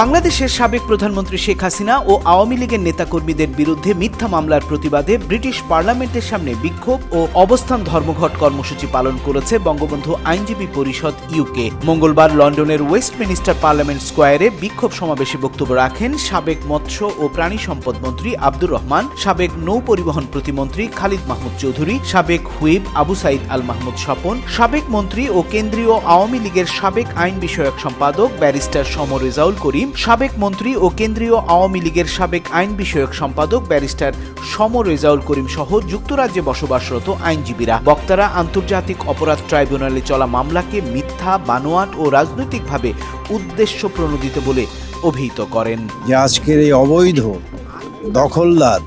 বাংলাদেশের সাবেক প্রধানমন্ত্রী শেখ হাসিনা ও আওয়ামী লীগের নেতাকর্মীদের বিরুদ্ধে মিথ্যা মামলার প্রতিবাদে ব্রিটিশ পার্লামেন্টের সামনে বিক্ষোভ ও অবস্থান ধর্মঘট কর্মসূচি পালন করেছে বঙ্গবন্ধু আইনজীবী পরিষদ ইউকে। মঙ্গলবার লন্ডনের ওয়েস্টমিনিস্টার পার্লামেন্ট স্কোয়ারে বিক্ষোভ সমাবেশে বক্তব্য রাখেন সাবেক মৎস্য ও প্রাণী সম্পদ মন্ত্রী আব্দুর রহমান, সাবেক নৌ পরিবহন প্রতিমন্ত্রী খালিদ মাহমুদ চৌধুরী, সাবেক হুইব আবু সাইদ আল মাহমুদ স্বপন, সাবেক মন্ত্রী ও কেন্দ্রীয় আওয়ামী লীগের সাবেক আইন বিষয়ক সম্পাদক ব্যারিস্টার সমর রেজাউল করিম সাবেক মন্ত্রী ও কেন্দ্রীয় আওয়ামী লীগের সাবেক আইন বিষয়ক সম্পাদক ব্যারিস্টার সমর রেজাউল করিম সহ যুক্তরাজ্যে বসবাসরত আইনজীবীরা। বক্তারা আন্তর্জাতিক অপরাধ ট্রাইব্যুনালে চলা মামলাকে মিথ্যা, বানোয়াট ও রাজনৈতিকভাবে উদ্দেশ্য প্রণোদিত বলে অভিহিত করেন। যে আজকের এই অবৈধ, দখলদার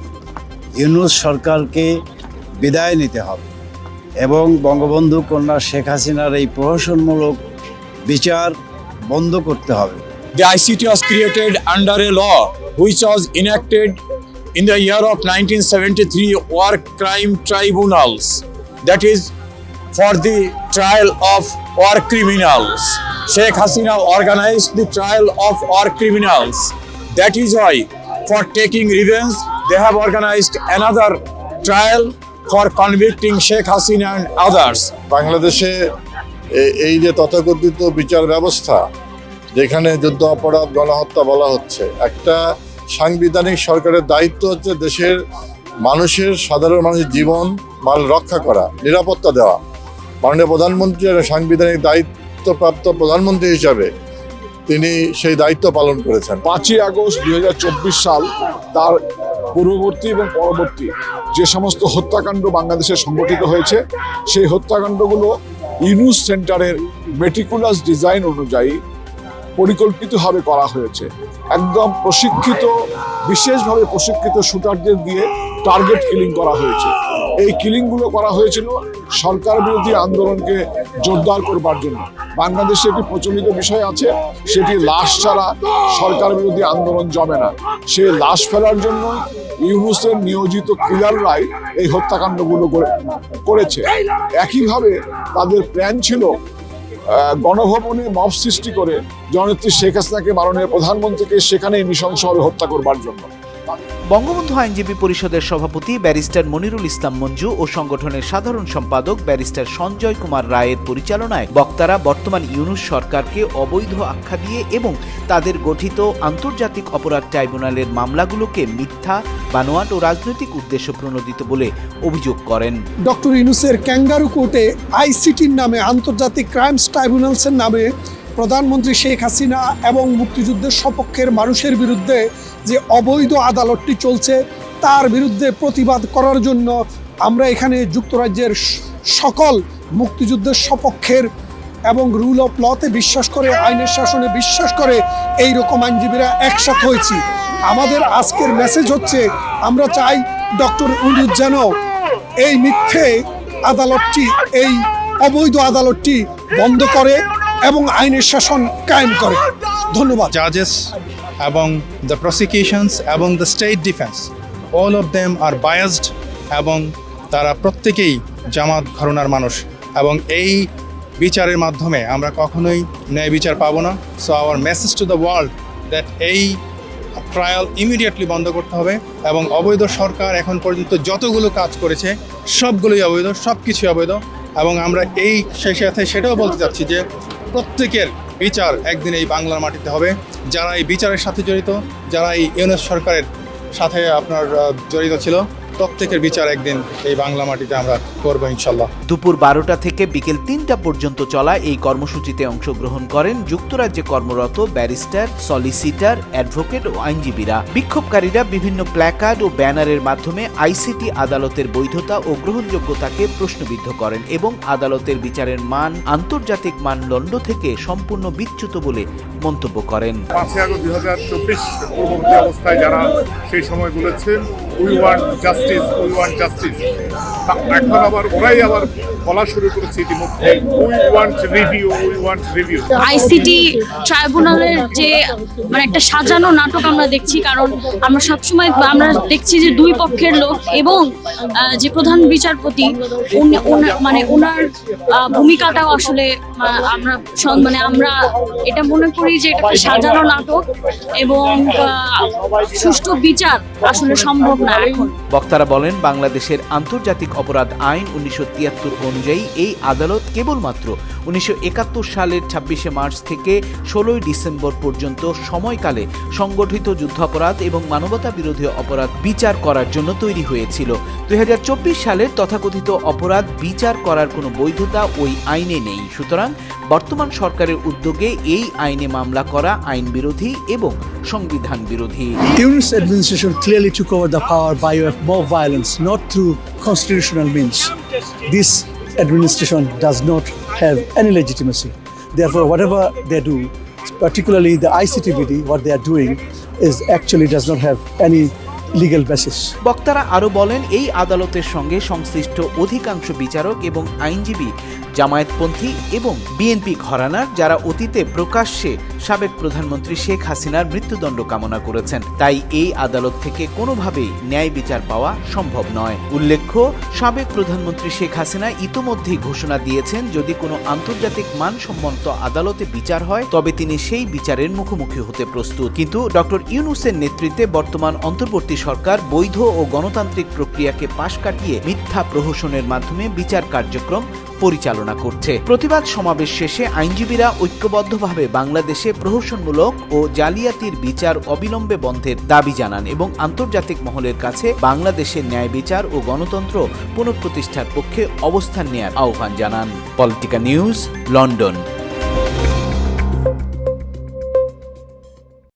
ইউনুস সরকারকে বিদায় নিতে হবে এবং বঙ্গবন্ধু কন্যা শেখ হাসিনার এই প্রহসনমূলক বিচার বন্ধ করতে হবে। The ICT was created under a law which was enacted in the year of 1973 War Crime Tribunals, that is, for the trial of war criminals. Sheikh Hasina organized the trial of war criminals. That is why, for taking revenge, they have organized another trial for convicting Sheikh Hasina and others. এ- এই যে তথাকথিত বিচার ব্যবস্থা যেখানে যুদ্ধ অপরাধ, গণহত্যা বলা হচ্ছে। একটা সাংবিধানিক সরকারের দায়িত্ব হচ্ছে দেশের মানুষের, সাধারণ মানুষের জীবন, মাল রক্ষা করা, নিরাপত্তা দেওয়া। মাননীয় প্রধানমন্ত্রী সাংবিধানিক দায়িত্বপ্রাপ্ত প্রধানমন্ত্রী হিসাবে তিনি সেই দায়িত্ব পালন করেছেন। পাঁচই আগস্ট দুই হাজার চব্বিশ সাল তার পূর্ববর্তী এবং পরবর্তী যে সমস্ত হত্যাকাণ্ড বাংলাদেশে সংগঠিত হয়েছে, সেই হত্যাকাণ্ডগুলো ইউনুস সেন্টারের মেটিকুলাস ডিজাইন অনুযায়ী পরিকল্পিতভাবে করা হয়েছে। একদম প্রশিক্ষিত, বিশেষভাবে প্রশিক্ষিত শুটারদের দিয়ে টার্গেট কিলিং করা হয়েছে। এই কিলিংগুলো করা হয়েছিল সরকার বিরোধী আন্দোলনকে জোরদার করবার জন্য। বাংলাদেশে একটি প্রচলিত বিষয় আছে, সেটি লাশ ছাড়া সরকার বিরোধী আন্দোলন জমে না। সেই লাশ ফেলার জন্য ইউনুসের নিয়োজিত কিলাররাই এই হত্যাকাণ্ডগুলো করে- করেছে। একইভাবে তাদের প্ল্যান ছিল গণভবনে মব সৃষ্টি করে জননেত্রী শেখ হাসিনাকে মাননীয় প্রধানমন্ত্রীকে সেখানেই নৃশংসভাবে হত্যা করবার জন্য। বঙ্গবন্ধু আইনজীবী পরিষদের সভাপতি ব্যারিস্টার মনিরুল ইসলাম মঞ্জু ও সংগঠনের সাধারণ সম্পাদক ব্যারিস্টার সঞ্জয় কুমার রায়ের পরিচালনায় বক্তারা বর্তমান ইউনুস সরকারকে অবৈধ আখ্যা দিয়ে এবং তাদের গঠিত আন্তর্জাতিক অপরাধ ট্রাইব্যুনালের মামলাগুলোকে মিথ্যা, বানোয়াট ও রাজনৈতিক উদ্দেশ্য প্রণোদিত বলে অভিযোগ করেন। ডক্টর ইউনুসের ক্যাঙ্গারু কোর্টে আইসিটির নামে আন্তর্জাতিক ক্রাইমস ট্রাইব্যুনালসের নামে প্রধানমন্ত্রী শেখ হাসিনা এবং মুক্তিযুদ্ধের সপক্ষের মানুষের বিরুদ্ধে যে অবৈধ আদালতটি চলছে, তার বিরুদ্ধে প্রতিবাদ করার জন্য আমরা এখানে যুক্তরাজ্যের সকল মুক্তিযুদ্ধের সপক্ষের এবং রুল অফ লতে বিশ্বাস করে, আইনের শাসনে বিশ্বাস করে এই রকম আইনজীবীরা একসাথ হয়েছি। আমাদের আজকের মেসেজ হচ্ছে, আমরা চাই ডক্টর উলুদ যেন এই মিথ্যে আদালতটি, এই অবৈধ আদালতটি বন্ধ করে এবং আইনের শাসন কায়েম করে। ধন্যবাদ। জাজেস এবং দ্য প্রসিকিউশনস এবং the state defence all of them are biased এবং তারা প্রত্যেকেই জামাত ঘরনার মানুষ এবং এই বিচারের মাধ্যমে আমরা কখনোই ন্যায় বিচার পাবো না। So our message to the world that এই ট্রায়াল ইমিডিয়েটলি বন্ধ করতে হবে এবং অবৈধ সরকার এখন পর্যন্ত যতগুলো কাজ করেছে, সবগুলোই অবৈধ সব কিছুই অবৈধ এবং আমরা এই সেই সাথে সেটাও বলতে চাচ্ছি যে প্রত্যেকের বিচার একদিন এই বাংলার মাটিতে হবে। যারা এই বিচারের সাথে জড়িত, যারা এই ইউনেস সরকারের সাথে আপনার জড়িত ছিল প্রত্যেকের বিচার একদিন এই বাংলা মাটিতে আমরা করব ইনশাল্লাহ। দুপুর বারোটা থেকে বিকেল তিনটা পর্যন্ত চলা এই কর্মসূচিতে অংশগ্রহণ করেন যুক্তরাজ্যে কর্মরত ব্যারিস্টার সলিসিটার অ্যাডভোকেট ও আইনজীবীরা। বিক্ষোভকারীরা বিভিন্ন প্ল্যাকার্ড ও ব্যানারের মাধ্যমে আইসিটি আদালতের বৈধতা ও গ্রহণযোগ্যতাকে প্রশ্নবিদ্ধ করেন এবং আদালতের বিচারের মান আন্তর্জাতিক মানদণ্ড থেকে সম্পূর্ণ বিচ্যুত বলে মন্তব্য করেন। পাঁচই আগস্ট দুই হাজার চব্বিশ পূর্ববর্তী অবস্থায় যারা সেই সময় বলেছেন we want justice justice we want justice এখন আবার ওরাই আবার বলা শুরু করেছে ইতিমধ্যে we want review we want review ICT ট্রাইব্যুনালের যে মানে একটা সাজানো নাটক আমরা দেখছি কারণ আমরা সবসময় আমরা দেখছি যে দুই পক্ষের লোক এবং যে প্রধান বিচারপতি মানে ওনার আহ, ভূমিকাটাও আসলে আমরা মানে আমরা এটা মনে করি যে এটা একটা সাজানো নাটক এবং সুষ্ঠু বিচার আসলে সম্ভব না এখন। বক্তারা বলেন, বাংলাদেশের আন্তর্জাতিক অপরাধ আইন উনিশশো তিয়াত্তর অনুযায়ী এই আদালত কেবলমাত্র উনিশশো একাত্তর সালের ছাব্বিশে মার্চ থেকে ষোলোই ডিসেম্বর পর্যন্ত সময়কালে সংগঠিত যুদ্ধাপরাধ এবং মানবতা বিরোধী অপরাধ বিচার করার জন্য তৈরি হয়েছিল। দুই হাজার চব্বিশ সালের তথাকথিত অপরাধ বিচার করার কোনো বৈধতা ওই আইনে নেই। সুতরাং বর্তমান সরকারের উদ্যোগে এই আইনে মামলা করা আইন বিরোধী এবং সংবিধান বিরোধী। Yunus administration clearly took over the power by way mob violence not through constitutional means this administration does not have any legitimacy therefore whatever they do particularly the ICT BD what they are doing is actually does not have any legal basis বক্তারা আরও বলেন এই আদালতের সঙ্গে সংশ্লিষ্ট অধিকাংশ বিচারক এবং আইনজীবী জামায়াতপন্থী এবং বিএনপি ঘরানার যারা অতীতে প্রকাশ্যে সাবেক প্রধানমন্ত্রী শেখ হাসিনার মৃত্যুদণ্ড কামনা করেছেন। তাই এই আদালত থেকে কোনোভাবেই ন্যায় বিচার পাওয়া সম্ভব নয়। উল্লেখ্য, সাবেক প্রধানমন্ত্রী শেখ হাসিনা ইতোমধ্যেই ঘোষণা দিয়েছেন, যদি কোনো আন্তর্জাতিক মানসম্মত আদালতে বিচার হয়, তবে তিনি সেই বিচারের মুখোমুখি হতে প্রস্তুত। কিন্তু ডক্টর ইউনুসের নেতৃত্বে বর্তমান অন্তর্বর্তী সরকার বৈধ ও গণতান্ত্রিক প্রক্রিয়াকে পাশ কাটিয়ে মিথ্যা প্রহসনের মাধ্যমে বিচার কার্যক্রম পরিচালনা করছে। প্রতিবাদ সমাবেশ শেষে আইনজীবীরা ঐক্যবদ্ধভাবে বাংলাদেশে প্রহসনমূলক ও জালিয়াতির বিচার অবিলম্বে বন্ধের দাবি জানান এবং আন্তর্জাতিক মহলের কাছে বাংলাদেশের ন্যায় বিচার ও গণতন্ত্র পুনঃপ্রতিষ্ঠার পক্ষে অবস্থান নেয়ার আহ্বান জানান। Politica news, London.